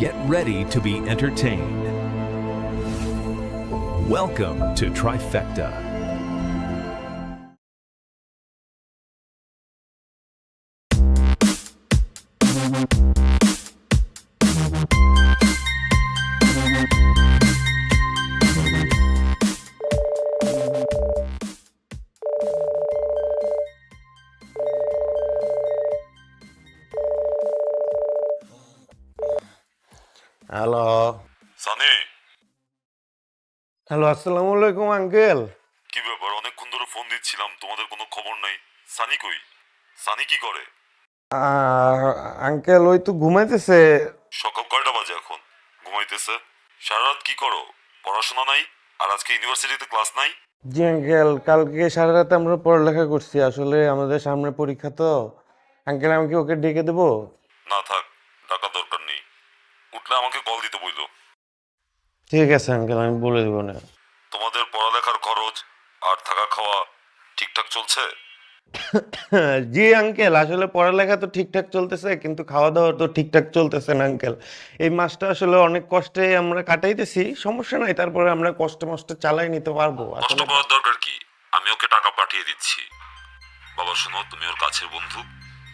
Get ready to be entertained. Welcome to Trifecta. Hello Sunny hello আসসালামু আলাইকুম uncle কি ব্যাপার? অনেকক্ষণ ধরে ফোন দিচ্ছিলাম তোমাদের কোনো খবর নাই। সানি কই? সানি কি করে? আঙ্কেল ওই তো ঘুমাইতেছে। সকাল কয়টা বাজে এখন? ঘুমাইতেছে? সারা রাত কি করো? পড়াশোনা নাই? আর আজকে ইউনিভার্সিটিতে ক্লাস নাই? জি আঙ্কেল কালকে সারা রাতে আমরা পড়ালেখা করছি। আসলে আমাদের সামনে পরীক্ষা তো। আঙ্কেল আমি কি ওকে ডেকে দেবো? না থাক টাকা দরকার নেই। উঠলে আমাকে কল দিতে বইলো। ঠিক আছে আঙ্কেল আমি বলে দেবো না তোমাদের পড়ালেখার খরচ আর থাকা খাওয়া ঠিকঠাক চলছে? জি আঙ্কেল আসলে পড়ালেখা তো ঠিকঠাক চলতেছে কিন্তু খাওয়া দাওয়া তো ঠিকঠাক চলতেছে না আঙ্কেল এই মাসটা আসলে অনেক কষ্টে আমরা কাটাইতেছি সমস্যা নাই তারপরে আমরা কষ্ট মষ্ট চালাই নিতে পারব। কষ্ট আসলে করার দরকার কি? আমি ওকে টাকা পাঠিয়ে দিচ্ছি। বাবা শোনো তুমি ওর কাছের বন্ধু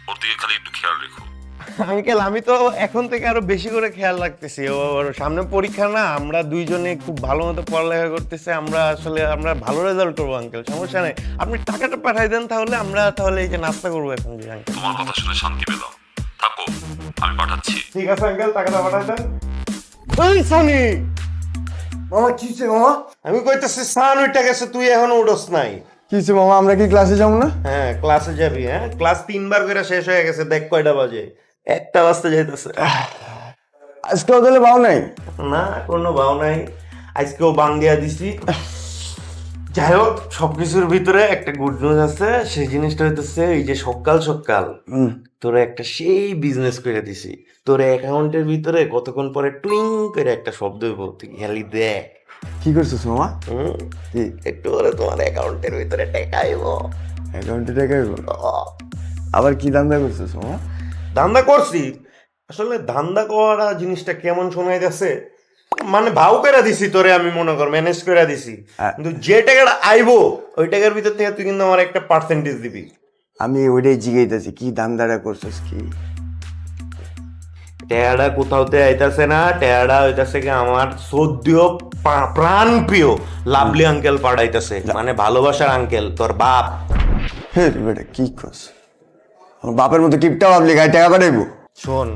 ওর দিকে খালি একটু খেয়াল রেখো। আঙ্কেল আমি তো এখন থেকে আরও বেশি করে খেয়াল রাখতেছি। সামনে পরীক্ষা না আমরা দুইজনে খুব ভালো মতো পড়ালেখা করতেছে আমরা আসলে আমরা ভালো রেজাল্ট করব আঙ্কেল সমস্যা নেই। আপনি টাকাটা পাঠাই দেন তাহলে আমরা তাহলে এই যে নাস্তা করব এখন যে আঙ্কেল। তোমার কথা শুনে শান্তি পেলাম থাকো আমি পাঠাচ্ছি। ঠিক আছে আঙ্কেল টাকাটা পাঠাই দেন। ওই সানি! মামা কি হচ্ছে মামা? আমি কইতেছি সান ওইটা গেছে তুই এখনও উঠোস নাই। কি হচ্ছে মামা আমরা কি ক্লাসে যাব না? হ্যাঁ ক্লাসে যাবি হ্যাঁ? ক্লাস তিনবার করে শেষ হয়ে গেছে দেখ কয়টা বাজে। একটা বাজতে যাইতেছে। আজকেও তাহলে পাও নাই? না কোনো ভাও নাই। আজকেও বাং দিয়া দিছি। যাই হোক সবকিছুর ভিতরে একটা গুড নিউজ আছে। সেই জিনিসটা হইতেছে এই যে সকাল সকাল তোরা একটা সেই বিজনেস করে দিছি। তোর অ্যাকাউন্টের ভিতরে কতক্ষণ পরে টুইং করে একটা শব্দ তুই খালি দেখ। কি করছিস মামা? একটু পরে তোমার অ্যাকাউন্টের ভিতরে টাকা আইব। অ্যাকাউন্টে টাকা আইবো? আবার কি দান্দা করছিস মামা? ধান্দা করছি। আসলে ধান্দা করা জিনিসটা কেমন শোনাই যাচ্ছে? মানে ভাও করে দিছি তোরে আমি মনে কর ম্যানেজ করে দিছি। হ্যাঁ। কিন্তু যে টাকাটা আইবো ওই টাকার ভিতর থেকে তুই কিন্তু আমার একটা পার্সেন্টেজ দিবি। আমি ওইটাই জিগাইতেছি কি দান্দাটা করছিস কি? টেয়ারা কোথাওতে আইতাছে না টেয়ারা হইতাছে কি আমার সদ্য প্রাণ প্রিয় লাভলি আঙ্কেল পাঠাইতাছে মানে ভালোবাসার আঙ্কেল তোর বাপ। হে বেটা কি করছ আমার বাপের মতো কিপটা ভাবলি গায়ে টাকা পাঠাইবো? শোন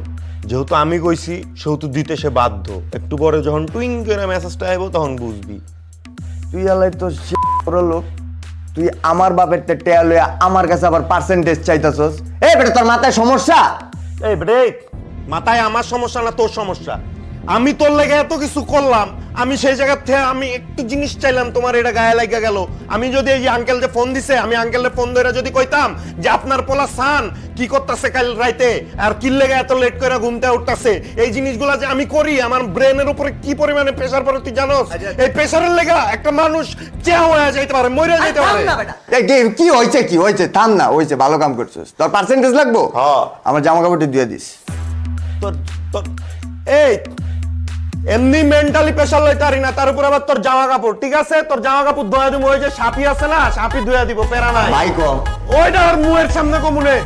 যেহেতু আমি কইছি সেহেতু দিতে সে বাধ্য। একটু পরে যখন টুইং করে মেসেজটা আইবো তখন বুঝবি। তুই আলাই তো বড় লোক। তুই আমার বাপের তে টেয়া লইয়া আমার কাছে আবার পার্সেন্টেজ চাইতাছস। এ বেটা তোর মাথায় সমস্যা? এই ব্রেক মাথায় আমার সমস্যা না তোর সমস্যা? আমি তোর লেগে এত কিছু করলাম আমি সেই জায়গা থেকে আমি একটু জিনিস চাইলাম তোমার এটা গায়ে লাগা গেল। আমি যদি এই যে আঙ্কেল যে ফোন দিছে আমি আঙ্কেলের ফোন ধরে যদি কইতাম যে আপনার পোলা সান কি করতেছে কাল রাইতে? আর কি লেগে এত লেট করে ঘুমতে উঠতাছে? এই জিনিসগুলো যে আমি করি আমার ব্রেনের উপরে কি পরিমাণে প্রেসার পড়ে তুই জানোস? এই প্রেসারের লেগা একটা মানুষ চেয়া হয়ে যাইতে পারে মরে যাইতে পারে। এই কি- হয়েছে কি হয়েছে থাম না হয়েছে ভালো কাম করছিস। তোর পার্সেন্টেজ লাগবো? হ্যাঁ। আমার জামা কাপড়টি দিয়ে দিস। তোর তোর এই এমনি মেন্টালি প্রেশার লইতে পারি না তার উপর আবার তোর জামা কাপড় ঠিক আছে? তোর জামা কাপড় ধোয়া দিব ওই যে সাপি আছে না সাপি ধোয়া দিব পেরা নাই। ভাই কো ওইটা আর মুয়ের সামনে কমুনে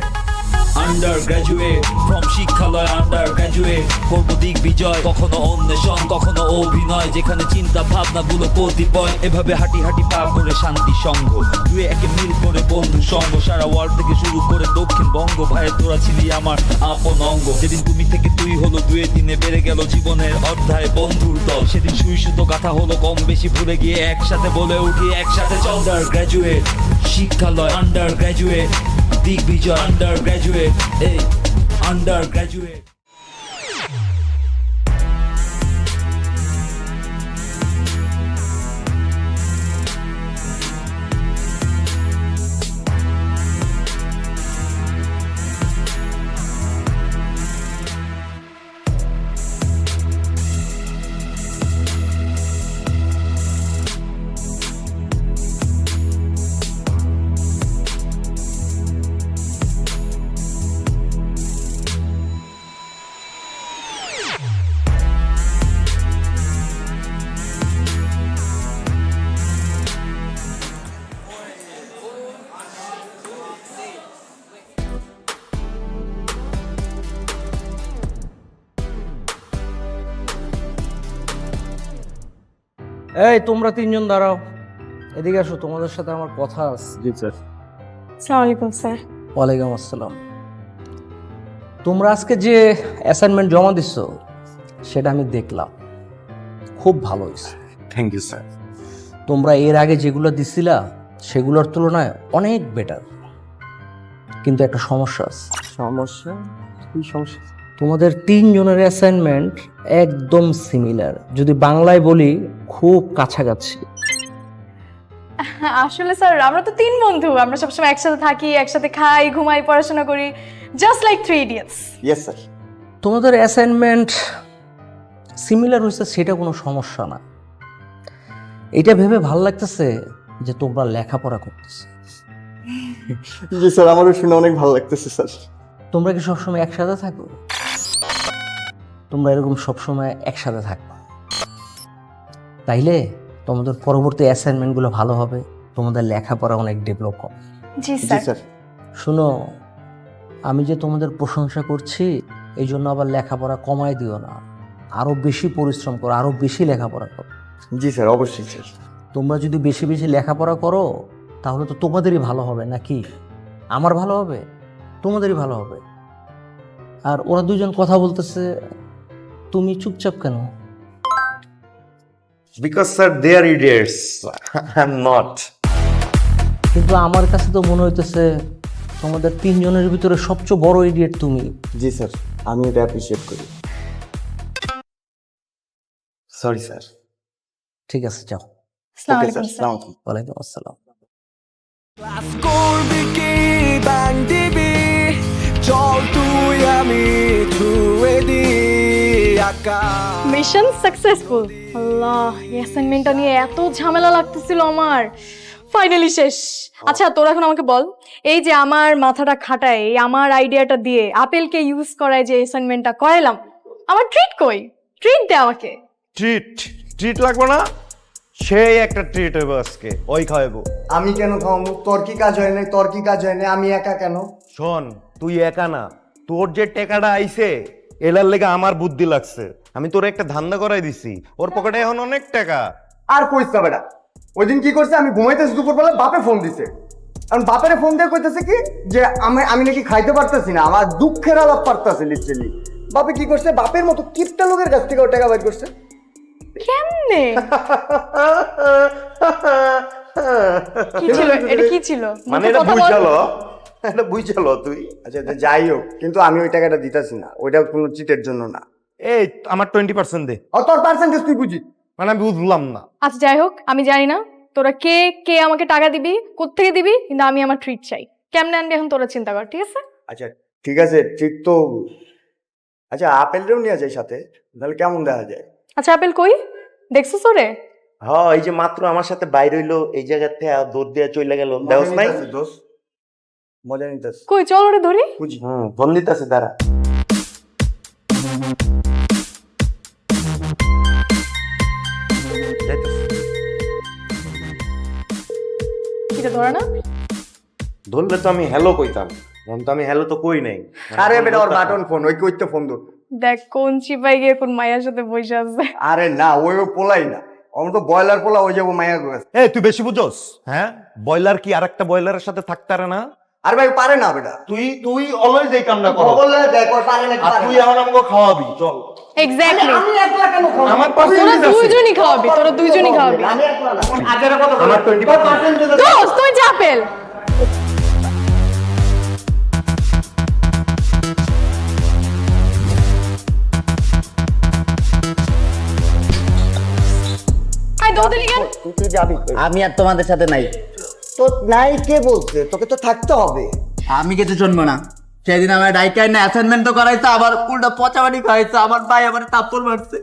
আন্ডার গ্রাজুয়েট ফ্রম শিক্ষালয় আন্ডার গ্রাজুয়েট করব দিক বিজয়, কখনো অন্বেষণ, কখনো অভিনয়। যেখানে চিন্তা ভাবনা গুলো কতিপয়। এভাবে হাঁটি হাঁটি পা করে শান্তি সঙ্গ। দুয়ে একে মিল করে বন্ধু সঙ্গ। সারা ওয়ার্ল্ড থেকে শুরু করে দক্ষিণ বঙ্গ। ভাইয়ের তোরা ছিলি আমার আপন অঙ্গ। যেদিন তুমি থেকে তুই হলো, দুয়ে দিনে বেড়ে গেল জীবনের অধ্যায় বন্ধুর দল। সেদিন সুই সুতো গাথা হলো, কম বেশি ভুলে গিয়ে একসাথে বলে উঠি, একসাথে আন্ডার গ্রাজুয়েট শিক্ষালয় আন্ডার গ্রাজুয়েট দিক বিজয় আন্ডার গ্রাজুয়েট এই আন্ডার গ্রাজুয়েট এই তোমরা তিনজন দাঁড়াও। এদিকে আসো তোমাদের সাথে আমার কথা আছে। জি স্যার। আসসালামু আলাইকুম স্যার। ওয়ালাইকুম আসসালাম। তোমরা আজকে যে অ্যাসাইনমেন্ট জমা দিচ্ছ সেটা আমি দেখলাম। খুব ভালো হয়েছে। থ্যাংক ইউ স্যার তোমরা এর আগে যেগুলো দিছিলা সেগুলোর তুলনায় অনেক বেটার কিন্তু একটা সমস্যা আছে। সমস্যা? কি সমস্যা? তোমাদের তিনজনের অ্যাসাইনমেন্ট একদম সিমিলার যদি বাংলায় বলি খুব কাছাকাছি। আসলে স্যার আমরা তো তিন বন্ধু। আমরা সবসময় একসাথে থাকি একসাথে খাই ঘুমাই পড়াশোনা করি। Just like three idiots yes sir তোমাদের অ্যাসাইনমেন্ট সিমিলার হয়েছে সেটা কোনো সমস্যা না। এটা ভেবে ভালো লাগতেছে যে তোমরা লেখাপড়া করতেছে। জি স্যার আমারও শুনে অনেক ভালো লাগতেছে স্যার। তোমরা কি সবসময় একসাথে থাকো? তোমরা এরকম সবসময় একসাথে থাকবা। তাইলে তোমাদের পরবর্তী অ্যাসাইনমেন্টগুলো ভালো হবে তোমাদের লেখাপড়া অনেক ডেভেলপ হবে। জি জি স্যার। স্যার। শুনো আমি যে তোমাদের প্রশংসা করছি এই জন্য আবার লেখাপড়া কমায় দিও না। আরও বেশি পরিশ্রম করো আরও বেশি লেখাপড়া করো। জি স্যার অবশ্যই স্যার। তোমরা যদি বেশি বেশি লেখাপড়া করো তাহলে তো তোমাদেরই ভালো হবে নাকি? আমার ভালো হবে তোমাদেরই ভালো হবে। আর ওরা দুজন কথা বলতেছে তুমি চুপচাপ কেন? Because sir they are idiots I am not কিন্তু আমার কাছে তো মনে হইতেছে তোমাদের তিনজনের ভিতরে সবচেয়ে বড় ইডিয়েট তুমি। জি স্যার আমি এটা অ্যাপ্রিসিয়েট করি। সরি স্যার ঠিক আছে যাও। ওয়ালাইকুম আসসালাম। করবি কি ব্যাং দিবি চল তুই আমি ছুঁয়ে দি আকাশ মিশন সাকসেসফুল আল্লাহ এই অ্যাসাইনমেন্টটা নিয়ে এত ঝামেলা লাগতেছিল আমার। ফাইনালি শেষ। আচ্ছা তোর এখন আমাকে বল এই যে আমার মাথাটা খাটায় এই আমার আইডিয়াটা দিয়ে আপেলকে ইউজ করায় যে অ্যাসাইনমেন্টটা করাইলাম আমার ট্রিট কই? ট্রিট দে আমাকে। ট্রিট ট্রিট লাগবে না? সেই একটা ট্রিট হইব আজকে ওই খাওয়াবো আমি কেন খাওয়াবো? তোর কি কাজ হয় নাই? তোর কি কাজ হয় নাই? আমি একা কেন? শোন তুই একা না। তোর যে টাকাটা আইছে এলার লেগে আমার বুদ্ধি লাগছে। আমি তোর একটা ধান্দা করাই দিছি। ওর পকেটে এখন অনেক টাকা। আর কইস না বেটা। ওই দিন কি করছে আমি ঘুমাইতেছি দুপুরবেলা বাপে ফোন দিছে। কারণ বাপের ফোন দিয়ে কইতেছে কি যে আমি আমি নাকি খাইতে পারতেছি না আমার দুঃখের আলাপ পারতেছে লিটারেলি বাপে কি করছে বাপের মতো কিপটা লোকের কাছ থেকে টাকা বের করছে। কেমনে? কি ছিল? এটা কি ছিল? মানে এটা কথা বুঝ বল। চলো এটা বুঝলো তুই? আচ্ছা তো যাই হোক কিন্তু আমি ওই টাকাটা দিতেছি না। ওইটা কোনো চিটের জন্য না। এই আমার টোয়েন্টি পার্সেন্ট দে। আর তোর পার্সেন্টেজ তুই বুঝি মানে আমি বুঝলাম না। আচ্ছা যাই হোক আমি জানি না। তোরা কে কে আমাকে টাকা দিবি কোত্থেকে দিবি কিন্তু আমি আমার ট্রিট চাই। কেমনে আনবি এখন তোরা চিন্তা কর ঠিক আছে? আচ্ছা ঠিক আছে ঠিক তো আচ্ছা আপেলটাও নিয়ে যায় সাথে তাহলে কেমন দেখা যায়? আচ্ছা আপেল কই? দেখছিস ওরে? হ্যাঁ এই যে মাত্র আমার সাথে বাইরে হইল এই জায়গা থেকে দৌড় দিয়ে চলে গেল। দেওস নাই? দোষ মজা নিতেছে কই চল ওরে ধরি? বুঝি। হুম দাঁড়া। যাইতাছে। এটা ধরে না? ধরলে তো আমি হ্যালো কইতাম। এখন তো আমি হ্যালো তো কই নাই। আরে বেটা ওর বাটন ফোন ওই কইতে ফোন দূর দেখ কোন চিপাই গিয়ে কোন মায়ের সাথে বসে আছে। আরে না ওই পোলাই না। আমার তো ব্রয়লার পোলা ওই যাব মায়া গেছে এই তুই বেশি বুঝোস হ্যাঁ? বয়লার কি আরেকটা বয়লারের সাথে থাকতে পারে না? আর ভাই পারে না বেটা। তুই তুই অলওয়েজ এই কামটা কর। বললে দেখ পারে না আর তুই এখন আমাকে খাওয়াবি চল। এক্স্যাক্টলি আমি একলা কেন খাব? আমার তোরা পার্সেন্টেজ আছে। দুইজনই খাওয়াবি তোরা দুইজনই খাওয়াবি। আমি একলা না। আমার টোয়েন্টি পার্সেন্ট দোস্ত তুই যাবি? আমি আর তোমাদের সাথে নাই। তো নাই কে বলছে? তোকে তো থাকতে হবে। আমি কিছু শুনব না। সেদিন আমার না অ্যাসাইনমেন্ট তো করাইছে আবার উল্টা পচাবাড়ি খাইছে আমার ভাই আমার তাপ্পর মারছে।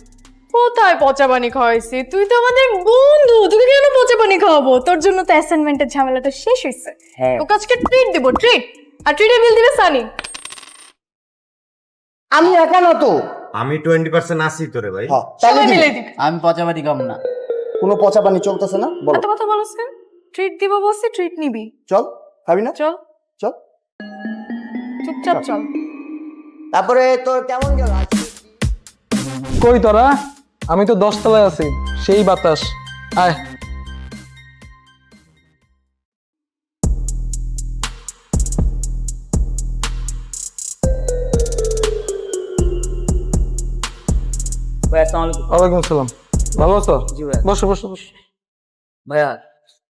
কোথায় পচা পানি খাওয়াইছি? তুই তো আমাদের বন্ধু তোকে কেন পচা পানি খাওয়াবো? তোর জন্য তো অ্যাসাইনমেন্টের ঝামেলাটা শেষ হয়েছে হ্যাঁ। তোকে আজকে ট্রিট দিব ট্রিট আর ট্রিটের বিল দিবে সানি। আমি একা না তো? আমি টোয়েন্টি পার্সেন্ট আসি তোরে ভাই। হ্যাঁ, তাহলে সবাই দিবি। মিলে দিবে। আমি পচাবাড়ি কম না। কোনো পচা পানি চলতেছে না? বলো। এত কথা বলছ কেন? ট্রিট দিব বলছি ট্রিট নিবি। চল খাবি না? চল। চল। চুপচাপ চল। তারপরে তোর কেমন গেল? কই তোরা? আমি তো দশতলায় আছি সেই বাতাস। আয়। ভাইয়া আসসালামু আলাইকুম। ওয়ালাইকুম আসসালাম। ভালো আছো? জি ভাইয়া বসো বসো বসো। ভাইয়া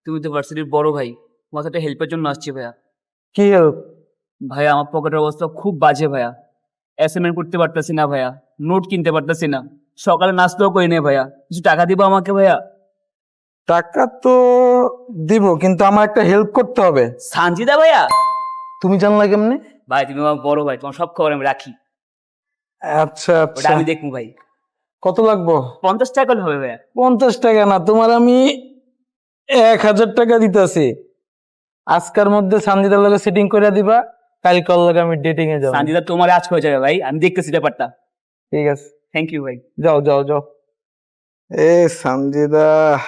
তুমি তো ভার্সিটির বড় ভাই তোমার সাথে হেল্পের জন্য আসছি ভাইয়া। কি হেল্প ভাইয়া আমার পকেটের অবস্থা খুব বাজে ভাইয়া। অ্যাসাইনমেন্ট করতে পারতেছি না ভাইয়া নোট কিনতে পারতেছি না। সকালে নাস্তাও করি না ভাইয়া। কিছু টাকা দিবো আমাকে ভাইয়া? টাকা তো দিব কিন্তু আমার একটা হেল্প করতে হবে। সানজিদা ভাইয়া? তুমি জানলা কেমনে? ভাই তুমি আমার বড় ভাই তোমার সব খবর আমি রাখি। আচ্ছা ওটা আচ্ছা আমি দেখব ভাই। কত লাগবো? পঞ্চাশ টাকা হলে হবে ভাইয়া। পঞ্চাশ টাকা না তোমার আমি এক হাজার টাকা দিতেছি। আজকের মধ্যে সানজিদার লগে সেটিং করে দিবা কালকার লগে আমি ডেটিং এ যাব। সানজিদা তোমার আজ হয়ে যাবে ভাই আমি দেখতেছি ব্যাপারটা। ঠিক আছে। থ্যাংক ইউ ভাই। যাও যাও যাও। এ সানজিদা।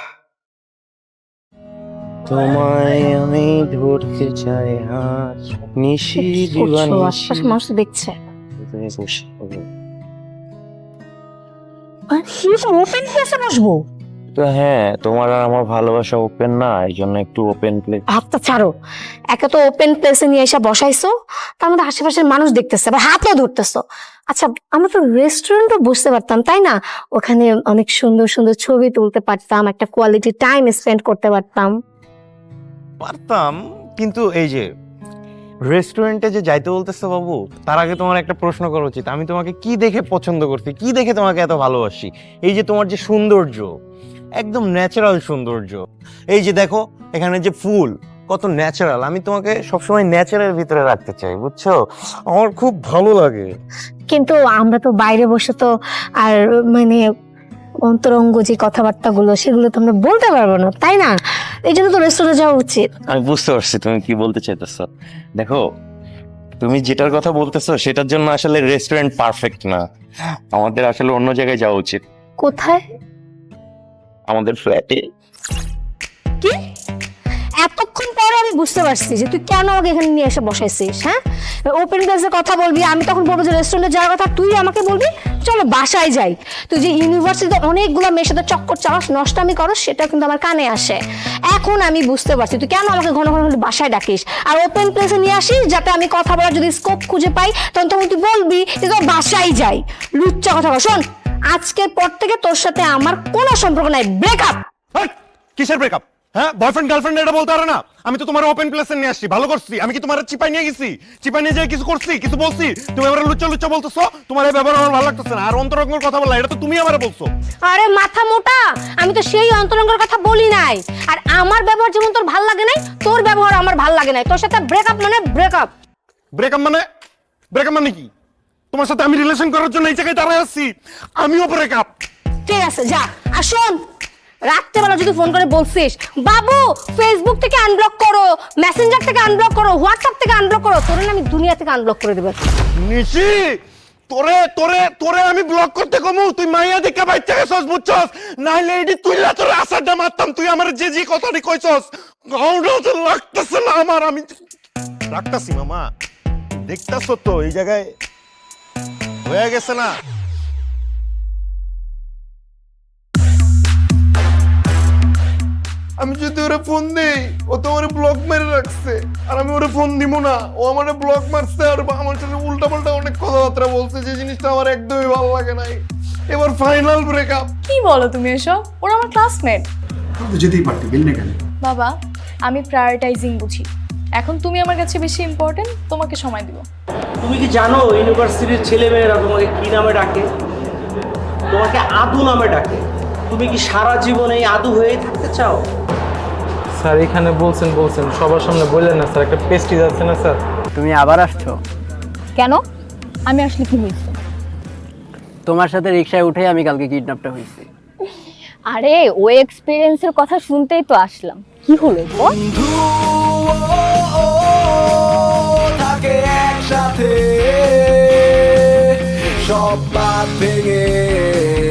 তোমায় আমি ধরতে চাই হাত নিশি আশপাশে মানুষ দেখছে। ওপেন প্লেসে বসবো? তো হ্যাঁ তোমার আর আমার ভালোবাসা ওপেন না এই জন্য একটু ওপেন প্লে হাতটা ছাড়ো। একে তো ওপেন প্লেসে নিয়ে এসে বসাইছো তার মধ্যে আশেপাশের মানুষ দেখতেছে আবার হাতও ধরতেছো। আচ্ছা আমরা তো রেস্টুরেন্টও বসতে পারতাম তাই না? ওখানে অনেক সুন্দর সুন্দর ছবি তুলতে পারতাম একটা কোয়ালিটি টাইম স্পেন্ড করতে পারতাম। পারতাম কিন্তু এই যে রেস্টুরেন্টে যে যাইতে বলতেছো বাবু তার আগে তোমার একটা প্রশ্ন করা উচিত। আমি তোমাকে কি দেখে পছন্দ করছি কি দেখে তোমাকে এত ভালোবাসি? এই যে তোমার যে সৌন্দর্য একদম ন্যাচারাল সৌন্দর্য। এই যে দেখো এখানে যে ফুল কত ন্যাচারাল আমি তোমাকে সবসময় ন্যাচারাল ভিতরে রাখতে চাই বুঝছ? আমার খুব ভালো লাগে। কিন্তু আমরা তো বাইরে বসে তো আর মানে অন্তরঙ্গ যে কথাবার্তাগুলো সেগুলো তো আমরা বলতে পারব না তাই না? এই জন্য তো রেস্টুরেন্টে যাওয়া উচিত। আমি বুঝতে পারছি তুমি কি বলতে চাইতেছো? দেখো তুমি যেটার কথা বলতেছো সেটার জন্য আসলে রেস্টুরেন্ট পারফেক্ট না। আমাদের আসলে অন্য জায়গায় যাওয়া উচিত। কোথায়? আমাদের ফ্ল্যাটে কি? এতক্ষণ পরে আমি বুঝতে পারছি যে তুই কেন আমাকে এখানে নিয়ে এসে বসাইছিস হ্যাঁ? ওপেন প্লেসে কথা বলবি, আমি তখন বলব যে রেস্টুরেন্টে যাওয়ার কথা, তুই আমাকে বলবি, চলো বাসায় যাই। তুই যে ইউনিভার্সিটিতে অনেকগুলো মেয়ের সাথে চক্কর চালাস নষ্টামি করস সেটা কিন্তু আমার কানে আসে। এখন আমি বুঝতে পারছি, তুই কেন আমাকে ঘন ঘন বাসায় ডাকিস? আর ওপেন প্লেসে নিয়ে আসিস যাতে আমি কথা বলার যদি স্কোপ খুঁজে পাই, তখন তখন তুই বলবি যে বাসায় যাই। লুচ্চা কথা শোন আজকের পর থেকে তোর সাথে আমার কোনো সম্পর্ক নাই। ব্রেকআপ কিসের ব্রেকআপ হ্যাঁ বয়ফ্রেন্ড গার্লফ্রেন্ড এটা বলতে পারে না। আমি তো তোমার ওপেন প্লেসে নিয়ে আসছি ভালো করছি। আমি কি তোমার চিপাই নিয়ে গেছি? চিপাই নিয়ে যেয়ে কিছু করছি কিছু বলছি? তুমি আমার লুচ্চা লুচ্চা বলতেছো? তোমার এই ব্যবহার আমার ভালো লাগতেছে না। আর অন্তরঙ্গের কথা বললা এটা তো তুমি আমার বলছো। আরে মাথা মোটা আমি তো সেই অন্তরঙ্গের কথা বলি নাই। আর আমার ব্যবহার যেমন তোর ভালো লাগে নাই তোর ব্যবহার আমার ভালো লাগে নাই। তোর সাথে ব্রেকআপ মানে ব্রেকআপ ব্রেকআপ মানে ব্রেকআপ মানে কি? তোমার সাথে আমি রিলেশন করার জন্য এই জায়গায় দাঁড়ায় আসছি আমিও ব্রেকআপ ঠিক আছে যা আর শোন রাত্রেবেলা যদি ফোন করে বলছিস বাবু ফেসবুক থেকে আনব্লক করো মেসেঞ্জার থেকে আনব্লক করো হোয়াটসঅ্যাপ থেকে আনব্লক করো তোর না আমি দুনিয়া থেকে আনব্লক করে দেবো। নিশি তোরে তোরে তোরে আমি ব্লক করতে কমু। তুই মাইয়া দেখে বাচ্চা গেছস বুঝছস? নাইলে এডি তুই না তোর আসারটা মারতাম। তুই আমার যে যে কথাটি কইছস গাউডাও তো লাগতেছে না আমার। আমি রাখতাছি মামা। দেখতাছ তো এই জায়গায় হয়ে গেছে না। আমি যদি ওরে ফোন দেই ও তো ওরে ব্লক মেরে রাখছে। আর আমি ওরে ফোন দিব না। ও আমারে ব্লক মারছে আর আমার সাথে উল্টা পাল্টা অনেক কথাবার্তা বলছে যে জিনিসটা আমার একদমই ভালো লাগে নাই। এবার ফাইনাল ব্রেকআপ কি বলো তুমি এসব? ওরা আমার ক্লাসমেট যেতেই পারতি গেলি না কেন? বাবা আমি প্রায়োরিটাইজিং বুঝি। এখন তুমি আমার কাছে বেশি ইম্পর্টেন্ট তোমাকে সময় দিব। তুমি কি জানো ইউনিভার্সিটির ছেলেমেয়েরা তোমাকে কি নামে ডাকে? তোমাকে আদু নামে ডাকে। তুমি কি সারা জীবন এই আদু হয়েই থাকতে চাও? স্যার এখানে বলছেন বলছেন। সবার সামনে বললেন না স্যার। একটা পেস্টিজ আছে না স্যার। তুমি আবার আসছো? কেন? আমি আসলে কি হয়েছে? তোমার সাথে রিক্সায় উঠে আমি কালকে কিডন্যাপটা হয়েছি। আরে ও এক্সপিরিয়েন্সের কথা শুনতেই তো আসলাম। কি হলো? বল। একসাথে সব বাদ ভেঙে